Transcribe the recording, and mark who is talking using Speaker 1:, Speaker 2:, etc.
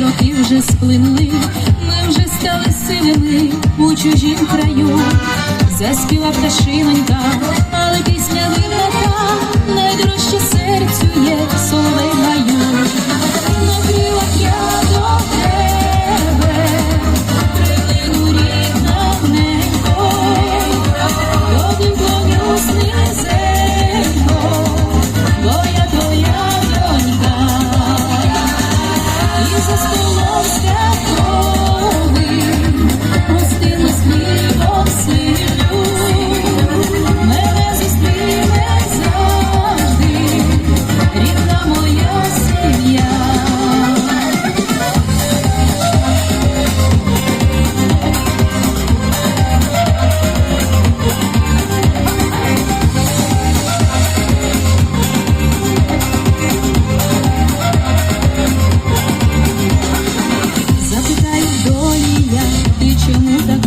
Speaker 1: роки вже сплинули, ми вже стали сивими у чужім краю. заспіла пташинонька, але пісня винна та Jesus. 全。